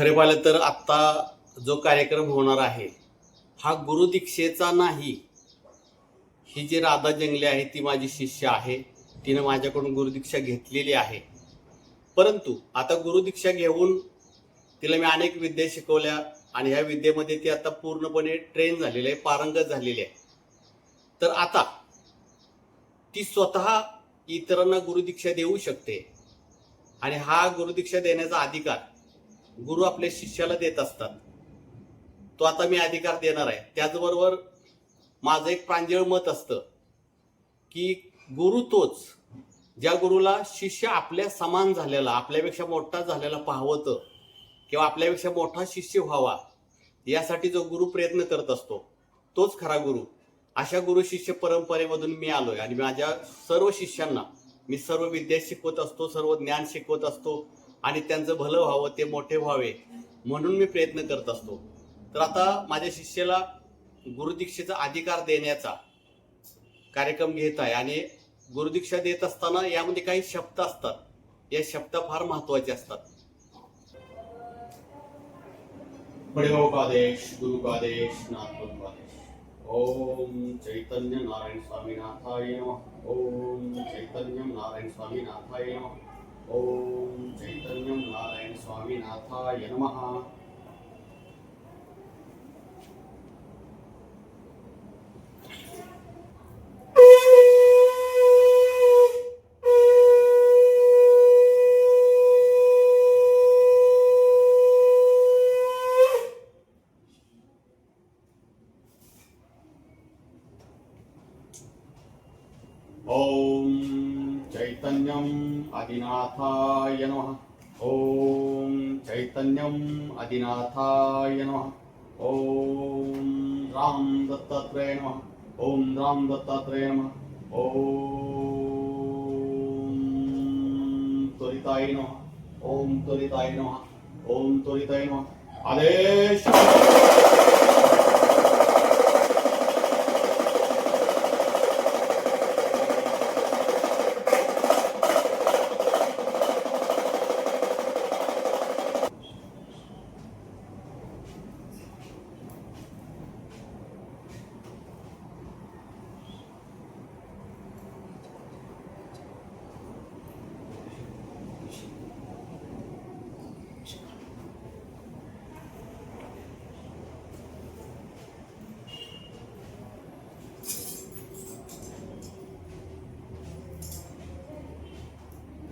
खरे पाहिलं तर आत्ता जो कार्यक्रम होणार आहे हा गुरुदीक्षेचा नाही. ही जी राधा जंगले आहे ती माझी शिष्य आहे. तिनं माझ्याकडून गुरुदीक्षा घेतलेली आहे. परंतु आता गुरुदीक्षा घेऊन तिला मी अनेक विद्या शिकवल्या आणि ह्या विद्येमध्ये ती आता पूर्णपणे ट्रेन झालेली आहे पारंगत झालेली आहे. तर आता ती स्वतः इतरांना गुरुदीक्षा देऊ शकते. आणि हा गुरुदीक्षा देण्याचा अधिकार गुरु आपल्या शिष्याला देत असतात. तो आता मी अधिकार देणार आहे. त्याचबरोबर माझं एक प्रांजळ मत असतं की गुरु तोच ज्या गुरुला शिष्य आपल्या समान झालेला आपल्यापेक्षा मोठा झालेला पाहवतं किंवा आपल्यापेक्षा मोठा शिष्य व्हावा यासाठी जो गुरु प्रयत्न करत असतो तोच खरा गुरु. अशा गुरु शिष्य परंपरेमधून मी आलोय. आणि माझ्या सर्व शिष्यांना मी सर्व विद्या शिकवत असतो सर्व ज्ञान शिकवत असतो. आणि त्यांचं भलं व्हावं ते मोठे व्हावे म्हणून मी प्रयत्न करत असतो. तर आता माझ्या शिष्याला गुरुदीक्षेचा अधिकार देण्याचा कार्यक्रम घेत आहे आणि गुरुदीक्षा देत असताना यामध्ये काही शब्द असतात. या शब्द फार महत्त्वाचे असतात. बड़ेबाबू का गुरु का ओम चैतन्य नारायण स्वामी नाथाय ओम चैतन्य नारायण स्वामी नाथाय ओम चैतन्य नारायण स्वामी नाथाय नमः आदिनाथाय नमः। ॐ चैतन्यम् अदिनाथाय नमः। ॐ राम दत्तात्रेय नमः। ॐ राम दत्तात्रेय नमः। ॐ त्वरिताय नमः। ॐ त्वरिताय नमः। ॐ त्वरिताय नमः। आदेश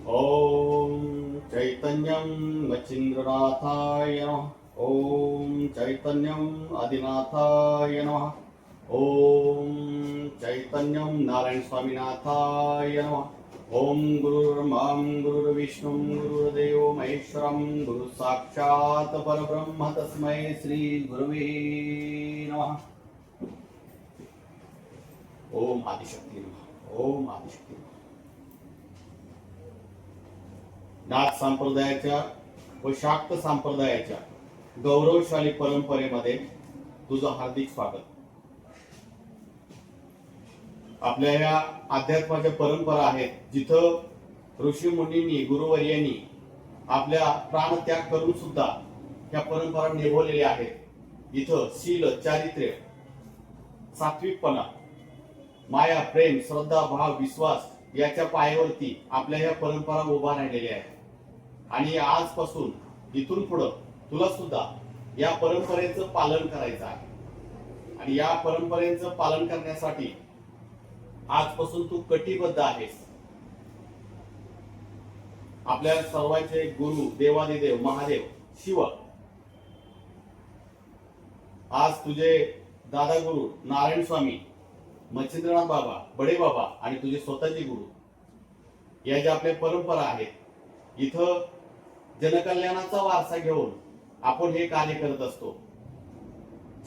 ॐ चैतन्यं मच्छिन्द्रनाथाय नमः। ॐ चैतन्यम् आदिनाथाय नमः। ॐ चैतन्यं नारायणस्वामिनाथाय नमः। ॐ गुरुर्मां गुरुर्विष्णुं गुरुर्देवो महेश्वरं गुरुसाक्षात् परब्रह्म तस्मै श्रीगुरुवे नमः। ॐ आदिशक्ति नमः। ॐ आदिशक्ति नमः नाथ संप्रदायाच्या व शाक्त संप्रदायाच्या गौरवशाली परंपरेमध्ये तुझं हार्दिक स्वागत. आपल्या या अध्यात्माच्या परंपरा आहेत जिथं ऋषी मुनींनी गुरुवर्यांनी आपल्या प्राणत्याग करून सुद्धा या परंपरा निभवलेल्या आहेत. इथं शील चारित्र्य सात्विकपणा माया प्रेम श्रद्धा भाव विश्वास याच्या पायावरती आपल्या या परंपरा उभा राहिलेल्या आहेत. आणि आजपासून इथून पुढं तुला सुद्धा या परंपरेचं पालन करायचं आहे. आणि या परंपरेचं पालन करण्यासाठी आजपासून तू कटिबद्ध आहेस. आपल्या सर्वांचे गुरु देवादिदेव महादेव शिव. आज तुझे दादा गुरु नारायण स्वामी मच्छिंद्रनाथ बाबा बडे बाबा आणि तुझे स्वतःचे गुरु. या ज्या आपल्या परंपरा आहेत इथं जनकल्याणाचा वारसा घेऊन आपण हे कार्य करत असतो.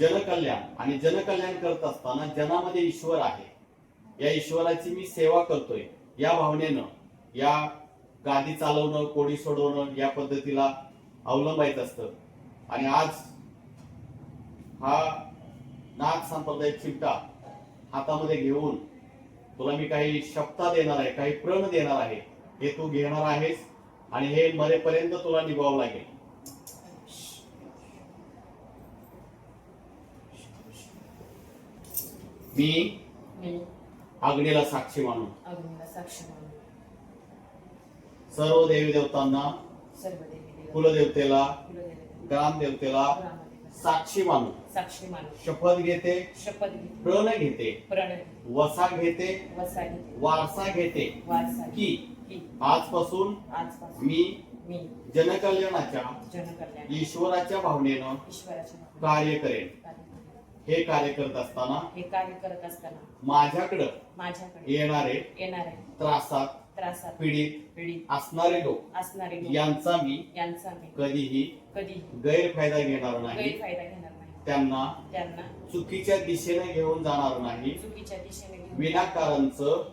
जनकल्याण आणि जनकल्याण करत असताना जनामध्ये ईश्वर आहे. या ईश्वराची मी सेवा करतोय. या भावनेनं या गादी चालवणं कोडी सोडवणं या पद्धतीला अवलंबायचं असतं. आणि आज हा नाथ संप्रदाय चिमटा हातामध्ये घेऊन तुला मी काही शब्दा देणार आहे काही प्रण देणार आहे हे तू घेणार आहेस. आणि हे मरेपर्यंत तुला निभावं लागेल. मी अग्नीला साक्षी मानू. सर्व देवी देवतांना कुलदेवतेला ग्राम कुलदेवतेला साक्षी मानू. साक्षी मानू. शपथ घेते शपथ प्रण घेते प्रण वसा घेते वसा घेते. वारसा घेते. वारसा की आजपासून आजपासून मी मी जनकल्याणाच्या जनकल्याण ईश्वराच्या भावनेनं ईश्वराच्या नावाने कार्य करेन. कार्य करेन. हे कार्य करत असताना हे कार्य करत असताना माझ्याकडं माझ्याकडे येणारे येणारे त्रासात त्रासात पीडित पीडित असणारे लोक असणारे लोक यांचा मी यांचा मी कधीही कधी गैरफायदा घेणार नाही. गैरफायदा घेणार नाही. त्यांना त्यांना चुकीच्या दिशेने घेऊन जाणार नाही. चुकीच्या दिशेने घेऊन विनाकारणचं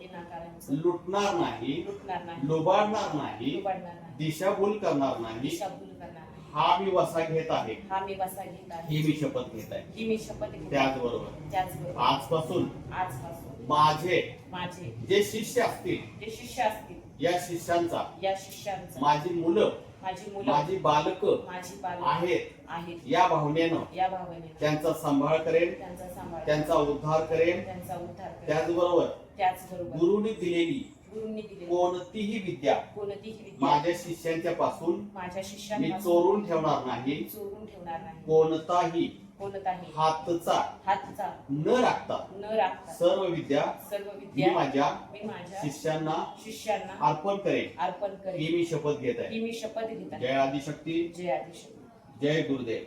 लुटणार नाही लुटणार नाही. लुबाडणार नाही लुबाडणार नाही. दिशाभूल करणार नाही. दिशाभूल करणार नाही. हा मी वसा घेत आहे. हा मी वसा घेत आहे. ही मी शपथ घेत आहे. ही मी शपथ घेत आहे. त्याचबरोबर. त्याचबरोबर. आजपासून आजपासून. माझे माझे. जे शिष्य असतील जे शिष्य असतील. या शिष्यांचा. या शिष्यांचा. माझी मुलं माझी मुलं माझी बालक माझी पालक आहेत. आहेत. या भावनेनं या भावनेने. त्यांचा सांभाळ करेन त्यांचा सांभाळ त्यांचा उद्धार करेन. त्यांचा उद्धार करेन. त्याचबरोबर त्याचबरोबर गुरुनी दिलेली गुरुंनी दिलेली कोणतीही विद्या कोणतीही विद्या माझ्या शिष्यांच्या पासून माझ्या मी चोरून ठेवणार नाही. चोरून ठेवणार नाही. कोणताही कोणताही हातचा. हातचा. न राखता. न राखता. सर्व विद्या सर्व मी विद्या माझ्या मी माझ्या शिष्यांना शिष्यांना अर्पण करेन. अर्पण ही करेन मी शपथ घेत आहे. ही मी शपथ घेत आहे. जय आदिशक्ती. जय आदिशक्ती. जय गुरुदेव.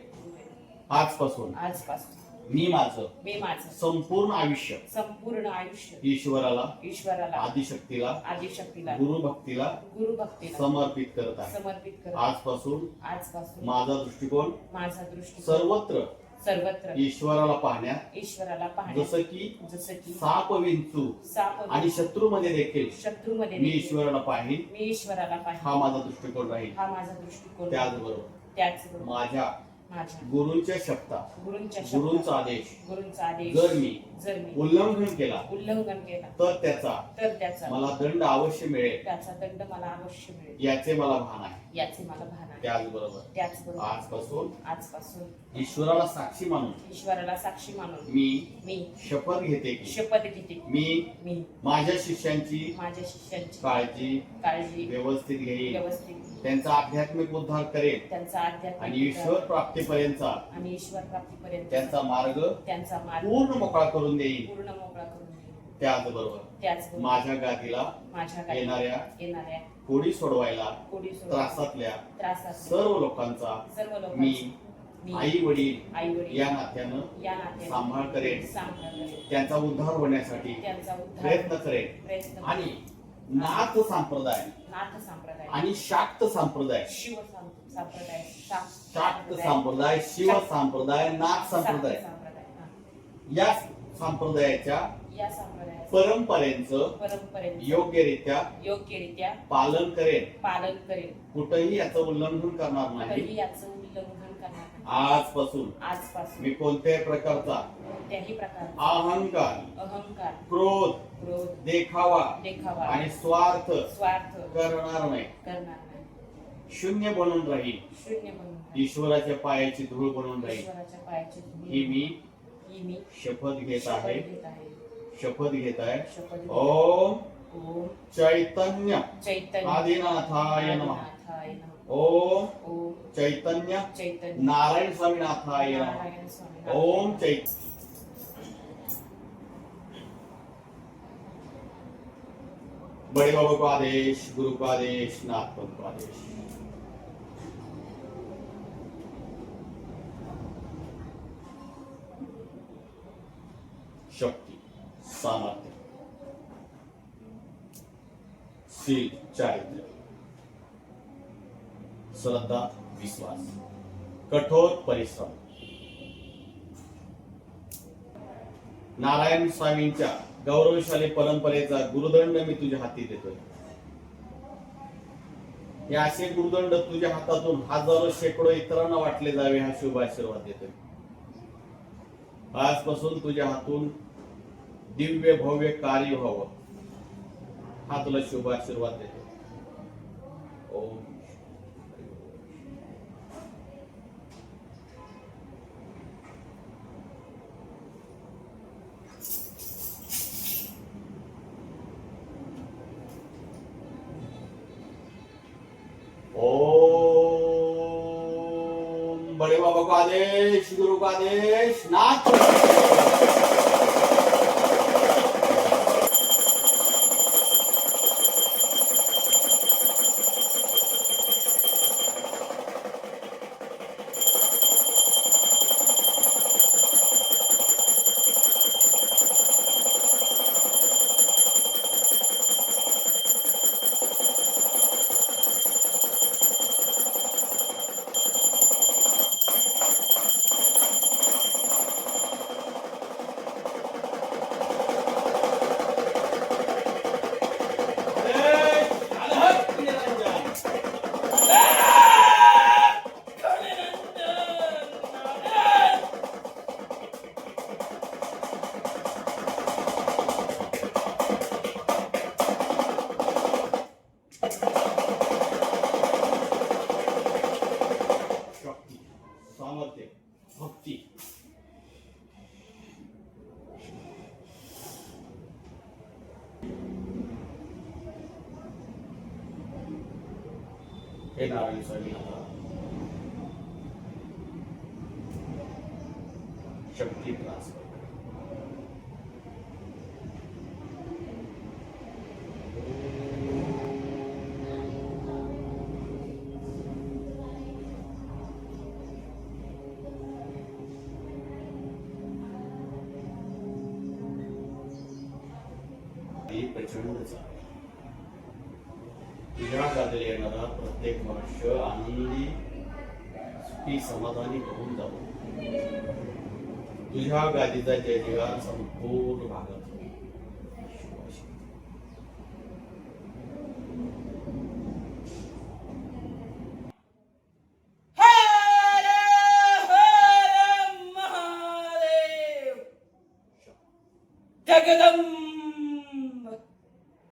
आजपासून आजपासून. मी माझं मी माझं संपूर्ण आयुष्य संपूर्ण आयुष्य ईश्वराला ईश्वराला आदिशक्तीला आदिशक्तीला गुरुभक्तीला गुरुभक्तीला समर्पित करत आहे. समर्पित कर आजपासून आजपासून माझा दृष्टिकोन माझा दृष्टी सर्वत्र सर्वत्र. ईश्वराला पाहण्यात ईश्वराला पाहणे जसं की जसं की साप विंचू साप आणि शत्रूमध्ये देखील शत्रूमध्ये मी देखील ईश्वराला पाहिन. मी ईश्वराला हा पाहिजे माझा दृष्टिकोन राहील. हा माझा दृष्टिकोन त्याचबरोबर. त्याचबरोबर. माझ्या माझ्या गुरूंच्या शब्दा गुरूंच्या गुरूंचा आदेश. गुरूंचा आदेश. जर मी जर मी उल्लंघन केला. उल्लंघन केला. तर त्याचा तर त्याचा. मला दंड अवश्य मिळेल. त्याचा दंड मला अवश्य मिळेल. याचे मला भान आहे. याचे मला भान आहे. त्याचबरोबर. त्याचबरोबर. आजपासून आजपासून. ईश्वराला साक्षी मानून ईश्वराला साक्षी मानून मी मी शपथ घेते की शपथ घेते. मी मी माझ्या शिष्यांची माझ्या शिष्यांची काळजी काळजी व्यवस्थित घेईन. व्यवस्थित त्यांचा आध्यात्मिक उद्धार करेन. त्यांचा आध्यात्मिक आणि ईश्वर प्राप्तीपर्यंतचा आणि ईश्वर प्राप्तीपर्यंत. त्यांचा मार्ग त्यांचा मार्ग पूर्ण मोकळा करून देईन. पूर्ण मोकळा करून देईल त्याचबरोबर त्याचबरोबर माझ्या गादीला माझ्या गावी येणाऱ्या येणाऱ्या कोडी सोडवायला कोडी सोडून त्रासातल्या त्रासात सर्व लोकांचा सर्व मी आई वडील आई वडील या नात्यानं या नात्याने सांभाळ करेन. सांभाळ त्यांचा उद्धार होण्यासाठी त्यांचा उद्धार प्रयत्न करेन. प्रयत्न आणि नाथ संप्रदाय नाथ संप्रदाय. आणि शाक्त संप्रदाय. शिव सं- संप्रदाय. शा- शाक्त संप्रदाय. शिव संप्रदाय नाथ संप्रदाय. हा. या संप्रदायाच्या परंपरेचं योग्यरित्या योग्यरित्या पालन करेन. पालन करेल कुठंही याचं उल्लंघन करणार नाही. तरी याचं उल्लंघन करणार नाही. आजपासून. आजपासून. मी कोणत्याही प्रकारचा कोणत्याही प्रकारचा अहंकार अहंकार क्रोध क्रोध देखावा देखावा आणि स्वार्थ स्वार्थ करणार नाही. करणार नाही. शून्य बनून राहील. शून्य बनून. ईश्वराच्या पायाची धूळ बनून राहील. ईश्वराच्या पायाची धूळ ही मी मी शपथ घेत आहे. शपथ घेत आहे. ओम चैतन्य आदिनाथाय नमः. ओम ओम चैतन्य नारायण स्वामीनाथाय नमः. ओम चैत बड़े बाबा को आदेश गुरु को आदेश नाथ पंथ को आदेश। शक्ती सामर्थ्य शील चारित्र्य श्रद्धा विश्वास कठोर परिश्रम नारायण स्वामींच्या गौरवशाली परंपरेचा गुरुदंड मी तुझ्या हाती देतोय हे असे गुरुदंड तुझ्या हातातून हजारो शेकडो इतरांना वाटले जावे हा शुभ आशीर्वाद देतोय आजपासून तुझ्या हातून दिव्य भव्य कार्य व्हाव. हा तुला शुभ आशीर्वाद देतो. बड़े बाबा का आदेश गुरु का आदेश नाथ सामर्थ्य भक्ती हे नारायण स्वामी प्रत्येक मनुष्य आनंदी सुखी समाधानी होऊन जातो. तुझ्या गादीचा जय संपूर्ण भागात